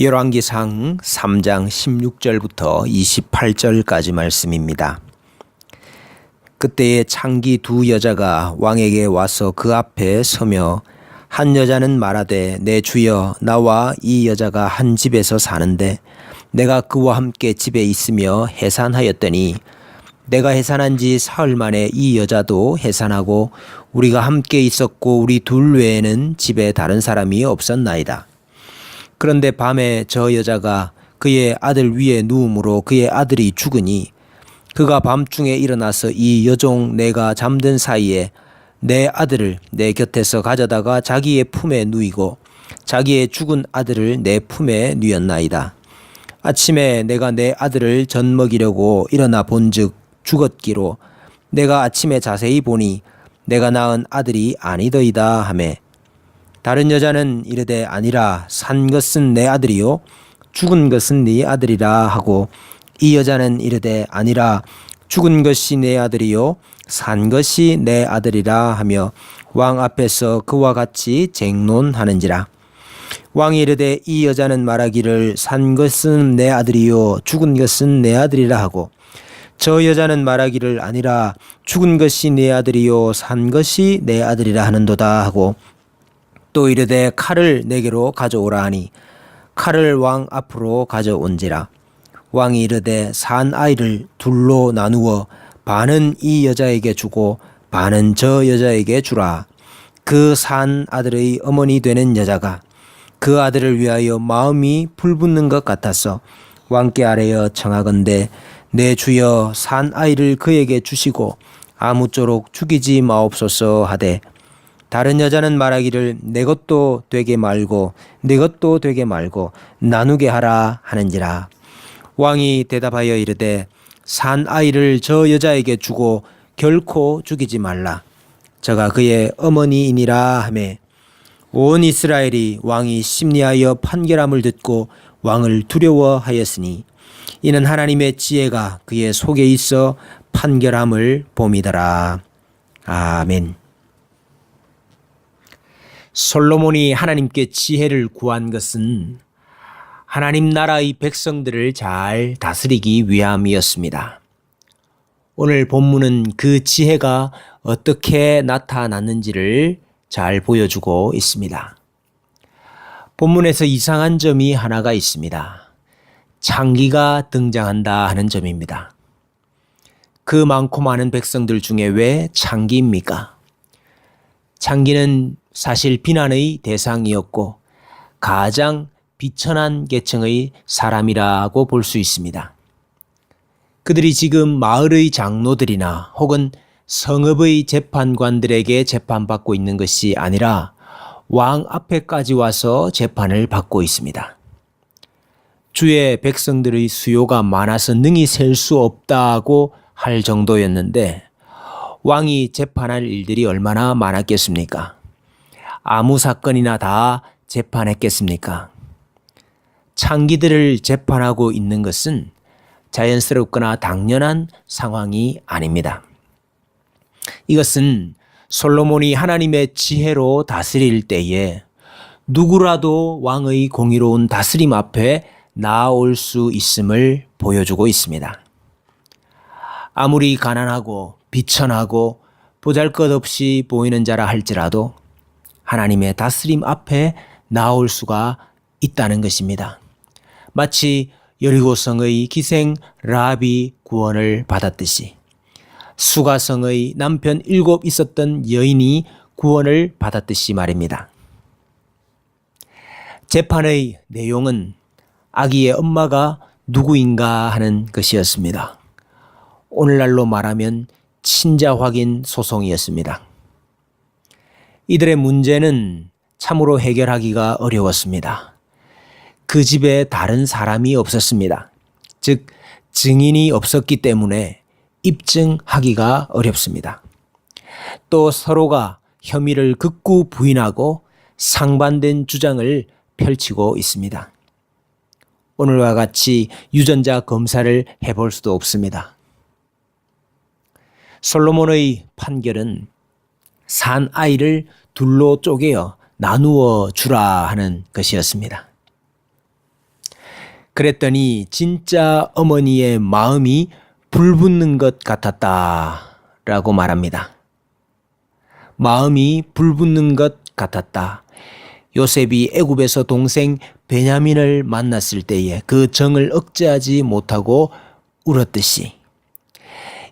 열왕기상 3장 16절부터 28절까지 말씀입니다. 그때에 창기 두 여자가 왕에게 와서 그 앞에 서며 한 여자는 말하되 내 주여 나와 이 여자가 한 집에서 사는데 내가 그와 함께 집에 있으며 해산하였더니 내가 해산한 지 사흘 만에 이 여자도 해산하고 우리가 함께 있었고 우리 둘 외에는 집에 다른 사람이 없었나이다. 그런데 밤에 저 여자가 그의 아들 위에 누움으로 그의 아들이 죽으니 그가 밤중에 일어나서 이 여종 내가 잠든 사이에 내 아들을 내 곁에서 가져다가 자기의 품에 누이고 자기의 죽은 아들을 내 품에 누였나이다. 아침에 내가 내 아들을 젖 먹이려고 일어나 본즉 죽었기로 내가 아침에 자세히 보니 내가 낳은 아들이 아니더이다 하매 다른 여자는 이르되 아니라 산 것은 내 아들이요 죽은 것은 네 아들이라 하고 이 여자는 이르되 아니라 죽은 것이 내 아들이요 산 것이 내 아들이라 하며 왕 앞에서 그와 같이 쟁론하는지라. 왕이 이르되 이 여자는 말하기를 산 것은 내 아들이요 죽은 것은 내 아들이라 하고 저 여자는 말하기를 아니라 죽은 것이 내 아들이요 산 것이 내 아들이라 하는도다 하고 또 이르되 칼을 내게로 가져오라 하니 칼을 왕 앞으로 가져온지라. 왕이 이르되 산 아이를 둘로 나누어 반은 이 여자에게 주고 반은 저 여자에게 주라. 그 산 아들의 어머니 되는 여자가 그 아들을 위하여 마음이 불붙는 것 같아서 왕께 아뢰어 청하건대 내 주여 산 아이를 그에게 주시고 아무쪼록 죽이지 마옵소서 하되 다른 여자는 말하기를 내 것도 되게 말고 내 것도 되게 말고 나누게 하라 하는지라. 왕이 대답하여 이르되 산 아이를 저 여자에게 주고 결코 죽이지 말라. 저가 그의 어머니이니라 하매 온 이스라엘이 왕이 심리하여 판결함을 듣고 왕을 두려워하였으니 이는 하나님의 지혜가 그의 속에 있어 판결함을 봄이더라. 아멘. 솔로몬이 하나님께 지혜를 구한 것은 하나님 나라의 백성들을 잘 다스리기 위함이었습니다. 오늘 본문은 그 지혜가 어떻게 나타났는지를 잘 보여주고 있습니다. 본문에서 이상한 점이 하나가 있습니다. 창기가 등장한다 하는 점입니다. 그 많고 많은 백성들 중에 왜 창기입니까? 창기는 사실 비난의 대상이었고 가장 비천한 계층의 사람이라고 볼 수 있습니다. 그들이 지금 마을의 장로들이나 혹은 성읍의 재판관들에게 재판받고 있는 것이 아니라 왕 앞에까지 와서 재판을 받고 있습니다. 주의 백성들의 수요가 많아서 능히 셀 수 없다고 할 정도였는데 왕이 재판할 일들이 얼마나 많았겠습니까? 아무 사건이나 다 재판했겠습니까? 창기들을 재판하고 있는 것은 자연스럽거나 당연한 상황이 아닙니다. 이것은 솔로몬이 하나님의 지혜로 다스릴 때에 누구라도 왕의 공의로운 다스림 앞에 나올 수 있음을 보여주고 있습니다. 아무리 가난하고 비천하고 보잘 것 없이 보이는 자라 할지라도 하나님의 다스림 앞에 나올 수가 있다는 것입니다. 마치 여리고성의 기생 라비 구원을 받았듯이 수가성의 남편 일곱 있었던 여인이 구원을 받았듯이 말입니다. 재판의 내용은 아기의 엄마가 누구인가 하는 것이었습니다. 오늘날로 말하면 친자 확인 소송이었습니다. 이들의 문제는 참으로 해결하기가 어려웠습니다. 그 집에 다른 사람이 없었습니다. 즉, 증인이 없었기 때문에 입증하기가 어렵습니다. 또 서로가 혐의를 극구 부인하고 상반된 주장을 펼치고 있습니다. 오늘과 같이 유전자 검사를 해볼 수도 없습니다. 솔로몬의 판결은 산 아이를 둘로 쪼개어 나누어 주라 하는 것이었습니다. 그랬더니 진짜 어머니의 마음이 불붙는 것 같았다. 라고 말합니다. 마음이 불붙는 것 같았다. 요셉이 애굽에서 동생 베냐민을 만났을 때에 그 정을 억제하지 못하고 울었듯이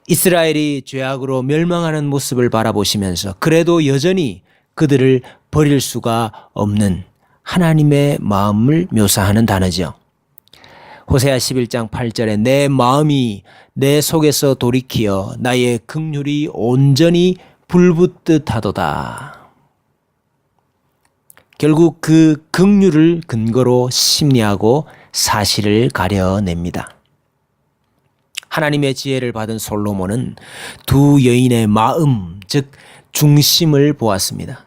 이스라엘이 죄악으로 멸망하는 모습을 바라보시면서 그래도 여전히 그들을 버릴 수가 없는 하나님의 마음을 묘사하는 단어죠. 호세아 11장 8절에 내 마음이 내 속에서 돌이키어 나의 극률이 온전히 불붙듯 하도다. 결국 그 극률을 근거로 심리하고 사실을 가려냅니다. 하나님의 지혜를 받은 솔로몬은 두 여인의 마음, 즉 중심을 보았습니다.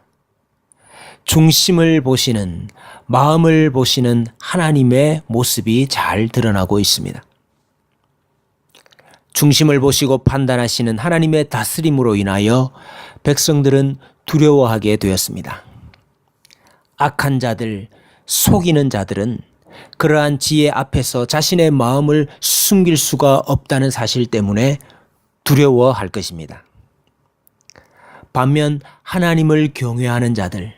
중심을 보시는 마음을 보시는 하나님의 모습이 잘 드러나고 있습니다. 중심을 보시고 판단하시는 하나님의 다스림으로 인하여 백성들은 두려워하게 되었습니다. 악한 자들, 속이는 자들은 그러한 지혜 앞에서 자신의 마음을 숨길 수가 없다는 사실 때문에 두려워할 것입니다. 반면 하나님을 경외하는 자들,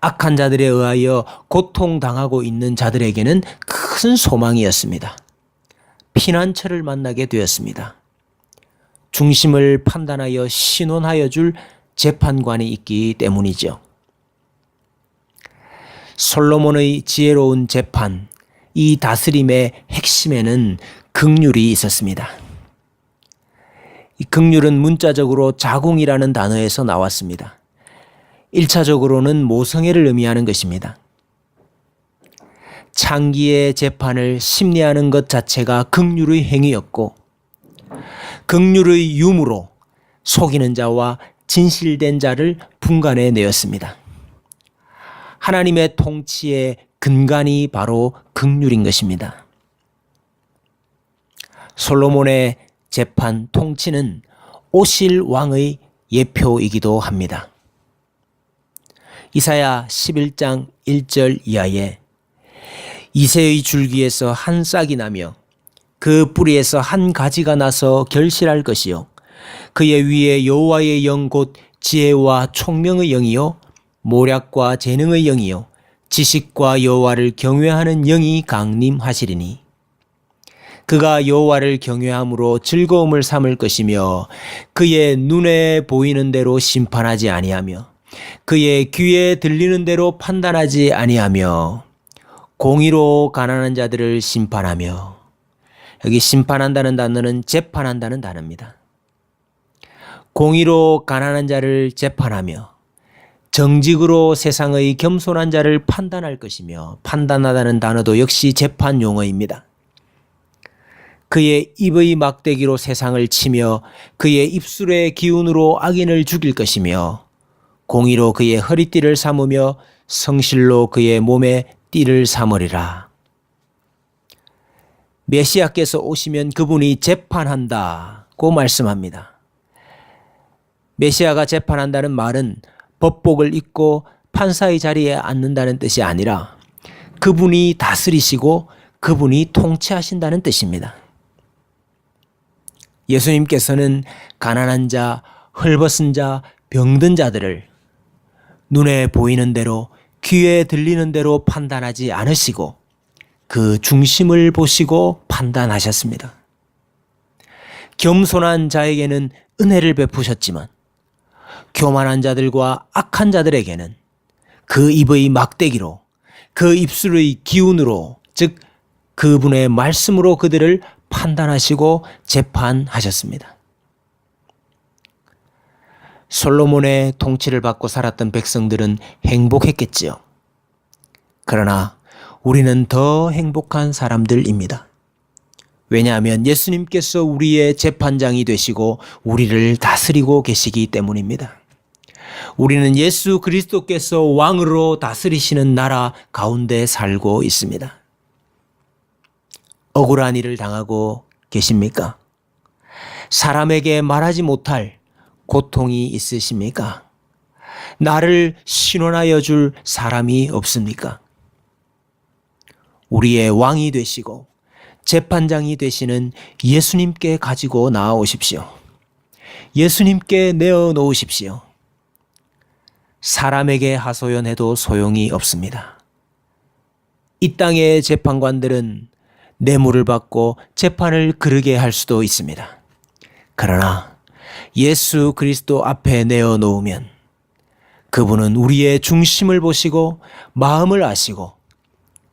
악한 자들에 의하여 고통당하고 있는 자들에게는 큰 소망이었습니다. 피난처를 만나게 되었습니다. 중심을 판단하여 신원하여 줄 재판관이 있기 때문이죠. 솔로몬의 지혜로운 재판, 이 다스림의 핵심에는 극률이 있었습니다. 이 극률은 문자적으로 자궁이라는 단어에서 나왔습니다. 1차적으로는 모성애를 의미하는 것입니다. 창기의 재판을 심리하는 것 자체가 극률의 행위였고, 극률의 유무로 속이는 자와 진실된 자를 분간해 내었습니다. 하나님의 통치의 근간이 바로 극률인 것입니다. 솔로몬의 재판 통치는 오실 왕의 예표이기도 합니다. 이사야 11장 1절 이하에 이새의 줄기에서 한 싹이 나며 그 뿌리에서 한 가지가 나서 결실할 것이요 그의 위에 여호와의 영 곧 지혜와 총명의 영이요 모략과 재능의 영이요 지식과 여호와를 경외하는 영이 강림하시리니 그가 여호와를 경외함으로 즐거움을 삼을 것이며 그의 눈에 보이는 대로 심판하지 아니하며 그의 귀에 들리는 대로 판단하지 아니하며 공의로 가난한 자들을 심판하며 여기 심판한다는 단어는 재판한다는 단어입니다. 공의로 가난한 자를 재판하며 정직으로 세상의 겸손한 자를 판단할 것이며 판단하다는 단어도 역시 재판 용어입니다. 그의 입의 막대기로 세상을 치며 그의 입술의 기운으로 악인을 죽일 것이며 공의로 그의 허리띠를 삼으며 성실로 그의 몸에 띠를 삼으리라. 메시아께서 오시면 그분이 재판한다고 말씀합니다. 메시아가 재판한다는 말은 법복을 입고 판사의 자리에 앉는다는 뜻이 아니라 그분이 다스리시고 그분이 통치하신다는 뜻입니다. 예수님께서는 가난한 자, 헐벗은 자, 병든 자들을 눈에 보이는 대로 귀에 들리는 대로 판단하지 않으시고 그 중심을 보시고 판단하셨습니다. 겸손한 자에게는 은혜를 베푸셨지만 교만한 자들과 악한 자들에게는 그 입의 막대기로 그 입술의 기운으로 즉 그분의 말씀으로 그들을 판단하시고 재판하셨습니다. 솔로몬의 통치를 받고 살았던 백성들은 행복했겠지요. 그러나 우리는 더 행복한 사람들입니다. 왜냐하면 예수님께서 우리의 재판장이 되시고 우리를 다스리고 계시기 때문입니다. 우리는 예수 그리스도께서 왕으로 다스리시는 나라 가운데 살고 있습니다. 억울한 일을 당하고 계십니까? 사람에게 말하지 못할 고통이 있으십니까? 나를 신원하여 줄 사람이 없습니까? 우리의 왕이 되시고 재판장이 되시는 예수님께 가지고 나아오십시오. 예수님께 내어 놓으십시오. 사람에게 하소연해도 소용이 없습니다. 이 땅의 재판관들은 뇌물을 받고 재판을 그르게 할 수도 있습니다. 그러나 예수 그리스도 앞에 내어 놓으면 그분은 우리의 중심을 보시고 마음을 아시고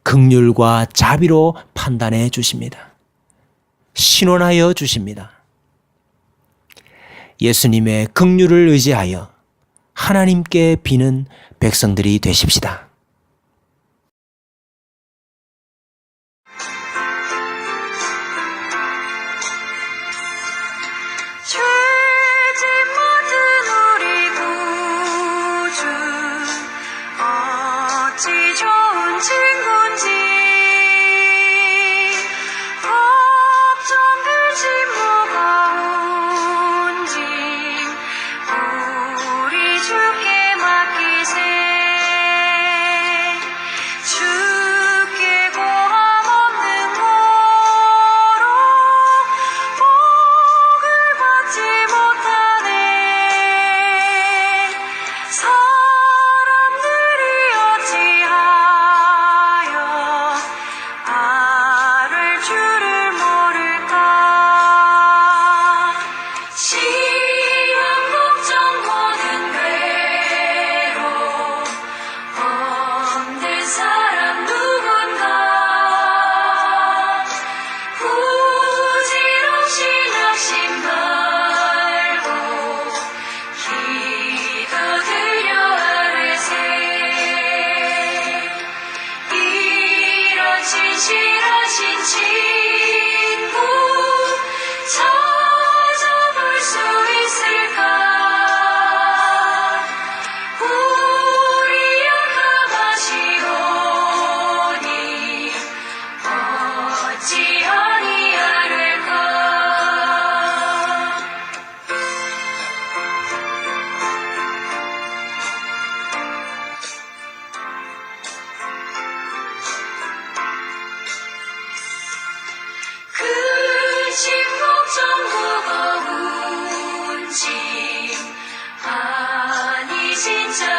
극률과 자비로 판단해 주십니다. 신원하여 주십니다. 예수님의 극률을 의지하여 하나님께 비는 백성들이 되십시다. 아니